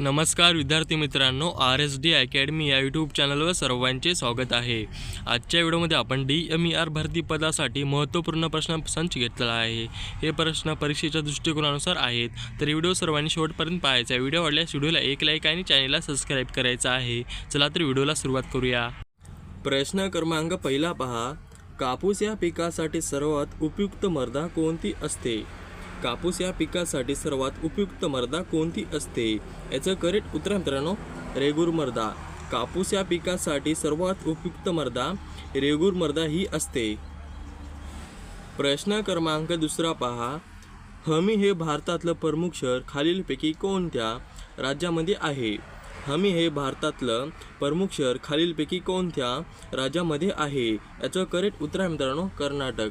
नमस्कार विद्यार्थी मित्रांनो आर एस डी अकॅडमी या यूट्यूब चॅनलवर सर्वांचे स्वागत आहे. आजच्या व्हिडिओमध्ये आपण डी एम ई आर भरती पदासाठी महत्त्वपूर्ण प्रश्न संच घेतलेला आहे. हे प्रश्न परीक्षेच्या दृष्टिकोनानुसार आहेत. तर व्हिडिओ सर्वांनी शेवटपर्यंत पाहायचा आहे. व्हिडिओ आवडल्यास व्हिडिओला एक लाईक आणि चॅनलला सबस्क्राईब करायचा आहे. चला तर व्हिडिओला सुरुवात करूया. प्रश्न क्रमांक पहिला पहा. कापूस या पिकासाठी सर्वात उपयुक्त मर्दा कोणती असते? कापूस या पिकासाठी सर्वात उपयुक्त मर्दा कोणती असते? याचं करेक्ट उत्तर मित्रांनो रेगूर मर्दा. कापूस या पिकासाठी सर्वात उपयुक्त मर्दा रेगूर मर्दा ही असते. प्रश्न क्रमांक दुसरा पहा. हमी हे भारतातलं प्रमुख शहर खालीलपैकी कोणत्या राज्यामध्ये आहे? हमी हे भारतातलं प्रमुख शहर खालीलपैकी कोणत्या राज्यामध्ये आहे? याचं करेक्ट उत्तर आहे मित्रांनो कर्नाटक.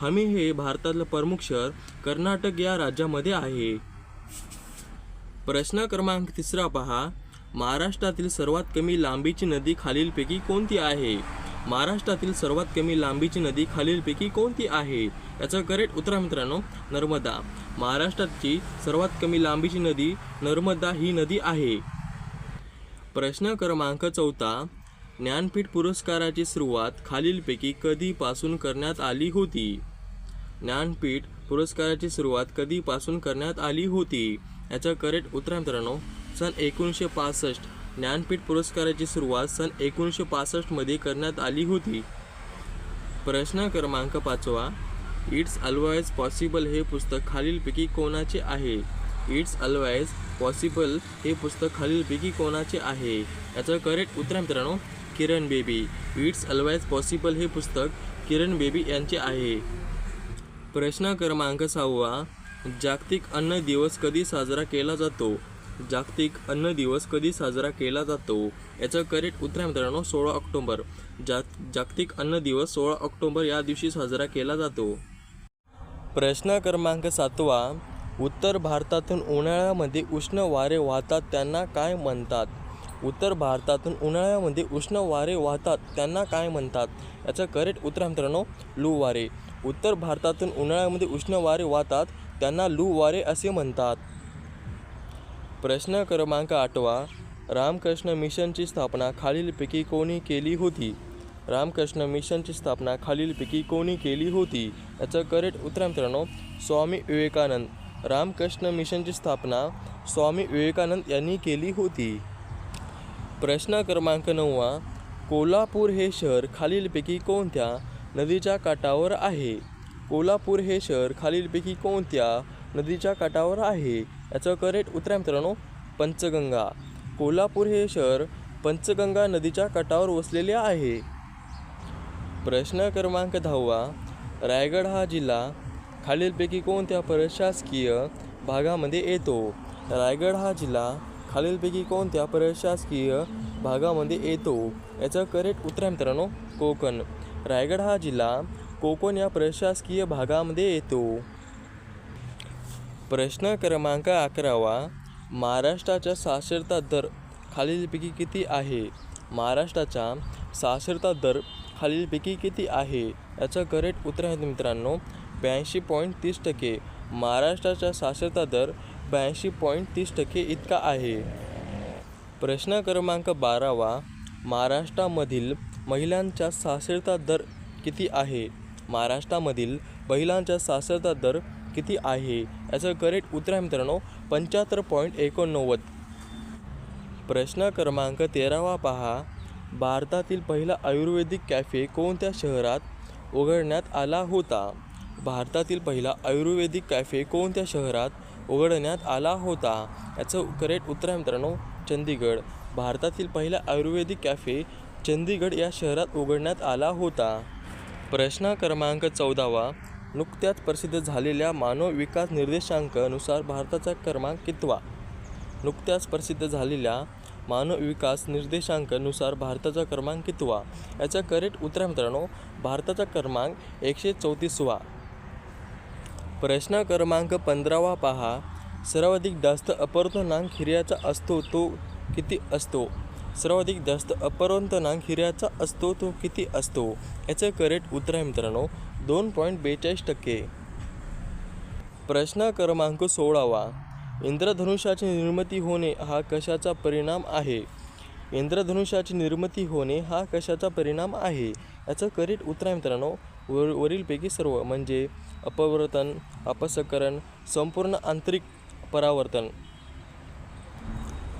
हमी हे भारतातलं प्रमुख शहर कर्नाटक या राज्यामध्ये आहे. प्रश्न क्रमांक तिसरा पहा. महाराष्ट्रातील सर्वात कमी लांबीची नदी खालीलपैकी कोणती आहे? महाराष्ट्रातील सर्वात कमी लांबीची नदी खालीलपैकी कोणती आहे? याचं करेक्ट उत्तर मित्रांनो नर्मदा. महाराष्ट्राची सर्वात कमी लांबीची नदी नर्मदा ही नदी आहे. प्रश्न क्रमांक चौथा. ज्ञानपीठ पुरस्काराची सुरुवात खालीलपैकी कधीपासून करण्यात आली होती? ज्ञानपीठ पुरस्काराची सुरुवात कधीपासून करण्यात आली होती? याचं करेक्ट उत्तर मित्रांनो सन एकोणीसशे पासष्ट. ज्ञानपीठ पुरस्काराची सुरुवात सन एकोणीसशे पासष्टमध्ये करण्यात आली होती. प्रश्न क्रमांक पाचवा. इट्स अल्वायज पॉसिबल हे पुस्तक खालीलपैकी कोणाचे आहे? इट्स अल्वायज पॉसिबल हे पुस्तक खालीलपैकी कोणाचे आहे? याचं करेक्ट उत्तर मित्रांनो Kiran Bedi it's always possible हे पुस्तक किरण बेबी यांचे आहे. प्रश्न क्रमांक सहावा जागतिक अन्न दिवस कधी साजरा केला जातो? जागतिक अन्न दिवस कधी साजरा केला जातो? याचं करेक्ट उत्तर आहे मित्रांनो सोळा ऑक्टोंबर. जाग जागतिक अन्न दिवस सोळा ऑक्टोंबर या दिवशी साजरा केला जातो. प्रश्न क्रमांक सातवा उत्तर भारतातून उन्हाळ्यामध्ये उष्ण वारे वाहतात त्यांना काय म्हणतात? उत्तर भारतातून उन्हाळ्यामध्ये उष्ण वारे वाहतात. त्यांना काय म्हणतात? याचं करेक्ट उत्तर आहे मित्रांनो लू वारे. उत्तर भारतातून उन्हाळ्यामध्ये उष्ण वारे वाहतात त्यांना लू वारे असे म्हणतात. प्रश्न क्रमांक आठवा. रामकृष्ण मिशनची स्थापना खालीलपैकी कोणी केली होती? रामकृष्ण मिशनची स्थापना खालीलपैकी कोणी केली होती? याचं करेक्ट उत्तर आहे मित्रांनो स्वामी विवेकानंद. रामकृष्ण मिशनची स्थापना स्वामी विवेकानंद यांनी केली होती. प्रश्न क्रमांक नववा कोल्हापूर हे शहर खालीलपैकी कोणत्या नदीच्या काठावर आहे? कोल्हापूर हे शहर खालीलपैकी कोणत्या नदीच्या काठावर आहे? याचं करेक्ट उत्तर आहे मित्रांनो पंचगंगा. कोल्हापूर हे शहर पंचगंगा नदीच्या काठावर वसलेले आहे. प्रश्न क्रमांक दहावा रायगड हा जिल्हा खालीलपैकी कोणत्या प्रशासकीय भागामध्ये येतो? रायगड हा जिल्हा खालीलपैकी कोणत्या प्रशासकीय भागामध्ये येतो. याचं करेक्ट उत्तर आहे मित्रांनो कोकण. रायगड हा जिल्हा कोकण या प्रशासकीय भागामध्ये येतो. प्रश्न क्रमांक अकरावा महाराष्ट्राचा साक्षरता दर खालीलपैकी किती आहे? महाराष्ट्राचा साक्षरता दर खालीलपैकी किती आहे? याचं करेक्ट उत्तर आहे मित्रांनो ब्याऐंशी पॉईंट तीस टक्के. महाराष्ट्राचा साक्षरता दर ब्याऐंशी पॉईंट तीस टक्के इतका आहे. प्रश्न क्रमांक बारावा महाराष्ट्रामधील महिलांचा साक्षरता दर किती आहे? महाराष्ट्रामधील महिलांचा साक्षरता दर किती आहे? याचं करेक्ट उत्तर आहे मित्रांनो पंच्याहत्तर पॉईंट एकोणनव्वद. प्रश्न क्रमांक तेरावा पहा. भारतातील पहिला आयुर्वेदिक कॅफे कोणत्या शहरात उघडण्यात आला होता? भारतातील पहिला आयुर्वेदिक कॅफे कोणत्या शहरात उघडण्यात आला होता. याचं करेक्ट उत्तर आहे मित्रांनो चंदीगड. भारतातील पहिला आयुर्वेदिक कॅफे चंदीगड या शहरात उघडण्यात आला होता. प्रश्न क्रमांक चौदावा. नुकत्याच प्रसिद्ध झालेल्या मानव विकास निर्देशांकानुसार भारताचा क्रमांक कितवा? नुकत्याच प्रसिद्ध झालेल्या मानव विकास निर्देशांकानुसार भारताचा क्रमांक कितवा? याचं करेक्ट उत्तर आहे मित्रांनो भारताचा क्रमांक एकशे चौतीसवा. प्रश्न क्रमांक पंधरावा पहा. सर्वाधिक जास्त अपवर्तनांक हिऱ्याचा असतो तो किती असतो? सर्वाधिक जास्त अपवर्तनांक हिऱ्याचा असतो तो किती असतो? याचं करेक्ट उत्तर आहे मित्रांनो दोन पॉईंट बेचाळीस टक्के. प्रश्न क्रमांक सोळावा. इंद्रधनुष्याची निर्मिती होणे हा कशाचा परिणाम आहे? इंद्रधनुष्याची निर्मिती होणे हा कशाचा परिणाम आहे? याचं करेक्ट उत्तर आहे मित्रांनो वर वरीलपैकी सर्व म्हणजे अपवर्तन अपसकरण संपूर्ण आंतरिक परावर्तन.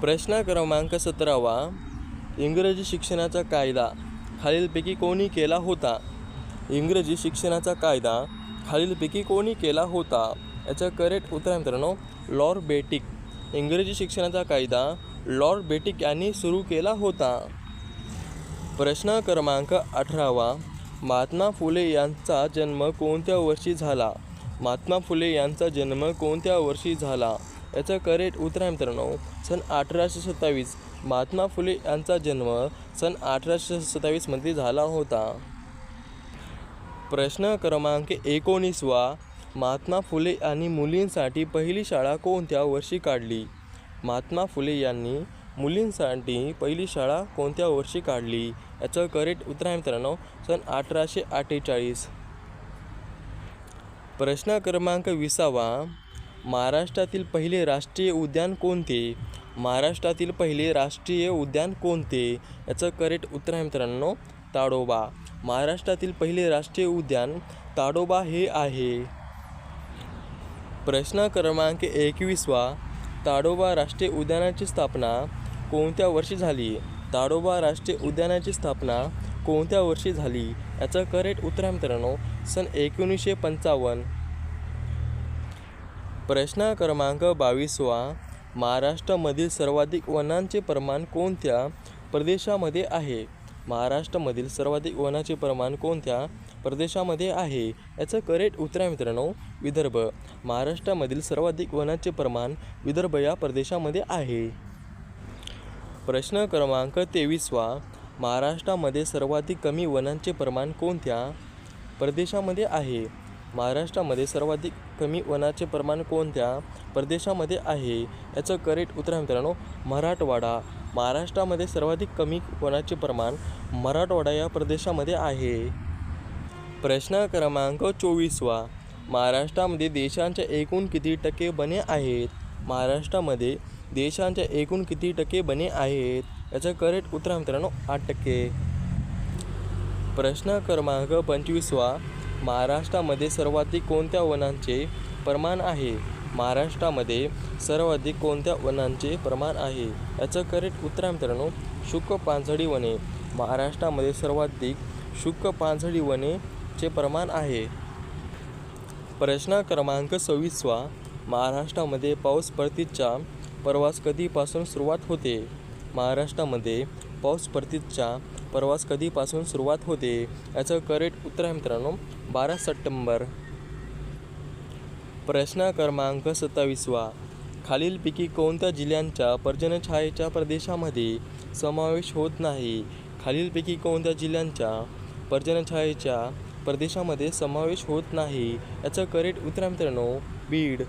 प्रश्न क्रमांक सतरावा. इंग्रजी शिक्षणाचा कायदा खालीलपैकी कोणी केला होता? इंग्रजी शिक्षणाचा कायदा खालीलपैकी कोणी केला होता? याचं करेक्ट उत्तर आहे मित्रांनो लॉर्ड बेटिक. इंग्रजी शिक्षणाचा कायदा लॉर्ड बेटिक यांनी सुरू केला होता. प्रश्न क्रमांक अठरावा. महात्मा फुले यांचा जन्म कोणत्या वर्षी झाला? महात्मा फुले यांचा जन्म कोणत्या वर्षी झाला? याचं करेक्ट उत्तर आहे मित्रांनो सन अठराशे सत्तावीस. महात्मा फुले यांचा जन्म सन अठराशे सत्तावीसमध्ये झाला होता. प्रश्न क्रमांक एकोणीसवा महात्मा फुले यांनी मुलींसाठी पहिली शाळा कोणत्या वर्षी काढली? महात्मा फुले यांनी मुलींसाठी पहिली शाळा कोणत्या वर्षी काढली? याचं करेक्ट उत्तर आहे मित्रांनो सन अठराशे अठ्ठेचाळीस. प्रश्न क्रमांक विसावा. महाराष्ट्रातील पहिले राष्ट्रीय उद्यान कोणते? महाराष्ट्रातील पहिले राष्ट्रीय उद्यान कोणते? याचं करेक्ट उत्तर आहे मित्रांनो ताडोबा. महाराष्ट्रातील पहिले राष्ट्रीय उद्यान ताडोबा हे आहे. प्रश्न क्रमांक एकवीसवा. ताडोबा राष्ट्रीय उद्यानाची स्थापना कोणत्या वर्षी झाली? ताडोबा राष्ट्रीय उद्यानाची स्थापना कोणत्या वर्षी झाली? याचं करेक्ट उत्तर आहे मित्रांनो सन एकोणीसशे पंचावन्न. प्रश्न क्रमांक बावीसवा. महाराष्ट्रामधील सर्वाधिक वनांचे प्रमाण कोणत्या प्रदेशामध्ये आहे? महाराष्ट्रामधील सर्वाधिक वनाचे प्रमाण कोणत्या प्रदेशामध्ये आहे? याचं करेक्ट उत्तर आहे मित्रांनो विदर्भ. महाराष्ट्रामधील सर्वाधिक वनाचे प्रमाण विदर्भ या प्रदेशामध्ये आहे. प्रश्न क्रमांक तेवीसवा. महाराष्ट्रामध्ये सर्वाधिक कमी वनांचे प्रमाण कोणत्या प्रदेशामध्ये आहे? महाराष्ट्रामध्ये सर्वाधिक कमी वनाचे प्रमाण कोणत्या प्रदेशामध्ये आहे? याचं करेक्ट उत्तर आहे मित्रांनो मराठवाडा. महाराष्ट्रामध्ये सर्वाधिक कमी वनाचे प्रमाण मराठवाडा या प्रदेशामध्ये आहे. प्रश्न क्रमांक चोवीसवा. महाराष्ट्रामध्ये देशांच्या एकूण किती टक्के बने आहेत? महाराष्ट्रामध्ये देशांच्या एकूण किती टक्के बने आहेत याचं करेक्ट उत्तर आहे मित्रांनो आठ टक्के. प्रश्न क्रमांक पंचवीसवा महाराष्ट्रामध्ये सर्वाधिक कोणत्या वनांचे प्रमाण आहे? महाराष्ट्रामध्ये सर्वाधिक कोणत्या वनांचे प्रमाण आहे? याचं करेक्ट उत्तर आहे मित्रांनो शुष्क पानझडी वने. महाराष्ट्रामध्ये सर्वाधिक शुक्क पानझडी वनेचे प्रमाण आहे. प्रश्न क्रमांक सव्वीसवा महाराष्ट्रामध्ये पाऊस परतीचा प्रवास कधीपासून सुरुवात होते? महाराष्ट्रामध्ये पाऊस परतीचा प्रवास कधीपासून सुरुवात होते? याचं करेक्ट उत्तर आहे मित्रांनो बारा सप्टेंबर. प्रश्न क्रमांक सत्तावीसवा. खालीलपैकी कोणत्या जिल्ह्यांच्या पर्जनछायेच्या प्रदेशामध्ये समावेश होत नाही? खालीलपैकी कोणत्या जिल्ह्यांच्या पर्जनछायेच्या प्रदेशामध्ये समावेश होत नाही? याचं करेक्ट उत्तर आहे मित्रांनो बीड.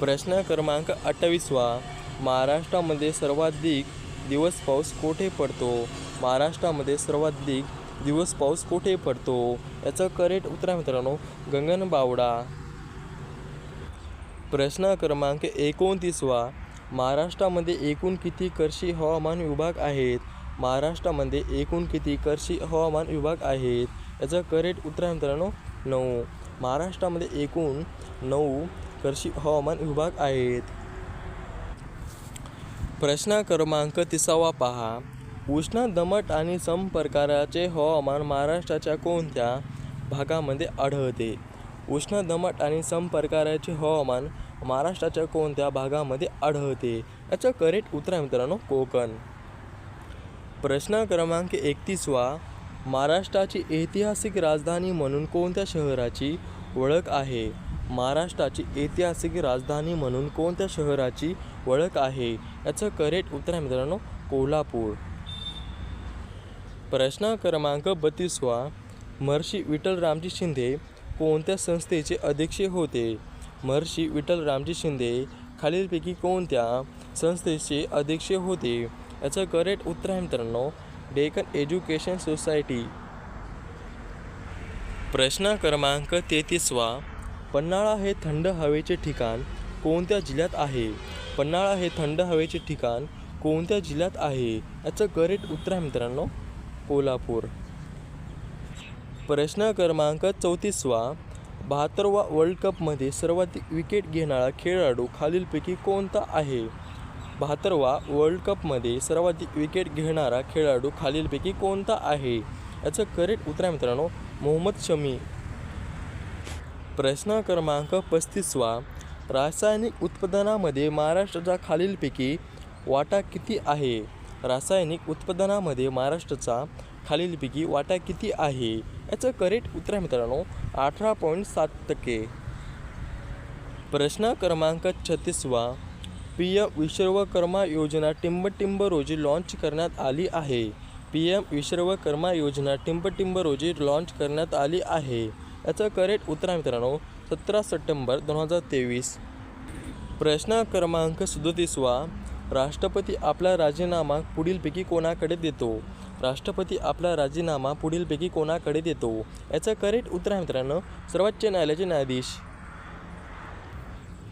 प्रश्न क्रमांक अठ्ठावीसवा. महाराष्ट्रामध्ये सर्वाधिक दिवस पाऊस कोठे पडतो? महाराष्ट्रामध्ये सर्वाधिक दिवस पाऊस कोठे पडतो? याचं करेक्ट उत्तर आहे मित्रांनो गगनबावडा. प्रश्न क्रमांक एकोणतीसवा. महाराष्ट्रामध्ये एकूण किती कृषी हवामान विभाग आहेत? महाराष्ट्रामध्ये एकूण किती कृषी हवामान विभाग आहेत? याचं करेक्ट उत्तर आहे मित्रांनो नऊ. महाराष्ट्रामध्ये एकूण नऊ कृषी हवामान विभाग आहेत. प्रश्न क्रमांक तिसावा पहा. उष्ण दमट आणि समप्रकाराचे हवामान महाराष्ट्राच्या कोणत्या भागामध्ये आढळते? उष्ण दमट आणि समप्रकाराचे हवामान महाराष्ट्राच्या कोणत्या भागामध्ये आढळते? याचं करेक्ट उत्तर आहे मित्रांनो कोकण. प्रश्न क्रमांक एकतीसवा. महाराष्ट्राची ऐतिहासिक राजधानी म्हणून कोणत्या शहराची ओळख आहे? महाराष्ट्राची ऐतिहासिक राजधानी म्हणून कोणत्या शहराची ओळख आहे? याचं करेक्ट उत्तर आहे मित्रांनो कोल्हापूर. प्रश्न क्रमांक बत्तीसवा. महर्षी विठ्ठलरामजी शिंदे कोणत्या संस्थेचे अध्यक्ष होते? महर्षी विठ्ठलरामजी शिंदे खालीलपैकी कोणत्या संस्थेचे अध्यक्ष होते? याचं करेक्ट उत्तर आहे मित्रांनो डेकन एज्युकेशन सोसायटी. प्रश्न क्रमांक तेहतीसवा. पन्हाळा हे थंड हवेचे ठिकाण कोणत्या जिल्ह्यात आहे? पन्हाळा हे थंड हवेचे ठिकाण कोणत्या जिल्ह्यात आहे? याचं करेक्ट उत्तर आहे मित्रांनो कोल्हापूर. प्रश्न क्रमांक चौतीसवा. बहात्तरवा वर्ल्ड कपमध्ये सर्वाधिक विकेट घेणारा खेळाडू खालीलपैकी कोणता आहे? बहात्तरवा वर्ल्ड कपमध्ये सर्वाधिक विकेट घेणारा खेळाडू खालीलपैकी कोणता आहे? याचं करेक्ट उत्तर आहे मित्रांनो मोहम्मद शमी. प्रश्न क्रमांक पस्तीसवा रासायनिक उत्पादनामध्ये महाराष्ट्राचा खालीलपैकी वाटा किती आहे? रासायनिक उत्पादनामध्ये महाराष्ट्राचा खालीलपैकी वाटा किती आहे? याचं करेक्ट उत्तर आहे मित्रांनो अठरा पॉईंट सात टक्के. प्रश्न क्रमांक छत्तीसवा पी एम विश्वकर्मा योजना टिंबटिंब रोजी लॉन्च करण्यात आली आहे. पी एम विश्वकर्मा योजना टिंबटिंब रोजी लॉन्च करण्यात आली आहे. याचं करेक्ट उत्तर आहे मित्रांनो सतरा सप्टेंबर दोन हजार तेवीस. प्रश्न क्रमांक सदोतीसवा राष्ट्रपती आपला राजीनामा पुढीलपैकी कोणाकडे देतो? राष्ट्रपती आपला राजीनामा पुढीलपैकी कोणाकडे देतो? याचं करेक्ट उत्तर आहे मित्रांनो सर्वोच्च न्यायालयाचे न्यायाधीश.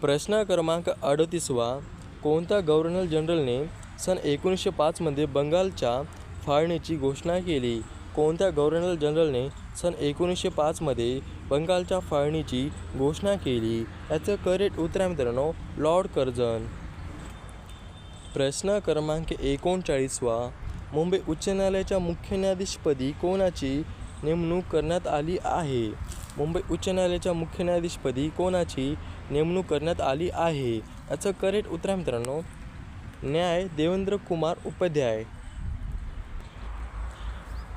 प्रश्न क्रमांक अडतीसवा कोणत्या गव्हर्नर जनरलने सन एकोणीसशे पाचमध्ये बंगालच्या फाळणीची घोषणा केली? कोणत्या गव्हर्नर जनरलने सन एकोणीसशे पाचमध्ये बंगालच्या फाळणीची घोषणा केली. याचं करेक्ट उत्तर आहे मित्रांनो लॉर्ड कर्जन प्रश्न क्रमांक एकोणचाळीसवा. मुंबई उच्च न्यायालयाच्या मुख्य न्यायाधीशपदी कोणाची नेमणूक करण्यात आली आहे? मुंबई उच्च न्यायालयाच्या मुख्य न्यायाधीशपदी कोणाची नेमणूक करण्यात आली आहे? याचं करेक्ट उत्तर आहे मित्रांनो न्याय देवेंद्र कुमार उपाध्याय.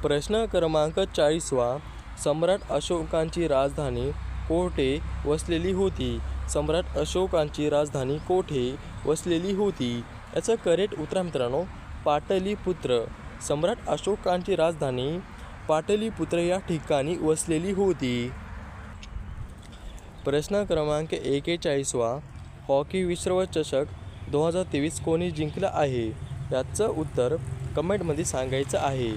प्रश्न क्रमांक चाळीसवा सम्राट अशोकांची राजधानी कोठे वसलेली होती? सम्राट अशोकांची राजधानी कोठे वसलेली होती? याचं करेक्ट उत्तर मित्रांनो पाटलीपुत्र. सम्राट अशोकांची राजधानी पाटलीपुत्र या ठिकाणी वसलेली होती. प्रश्न क्रमांक एकेचाळीसवा हॉकी विश्वचषक दोन हजार तेवीस कोणी जिंकला आहे? याचं उत्तर कमेंटमध्ये सांगायचं आहे.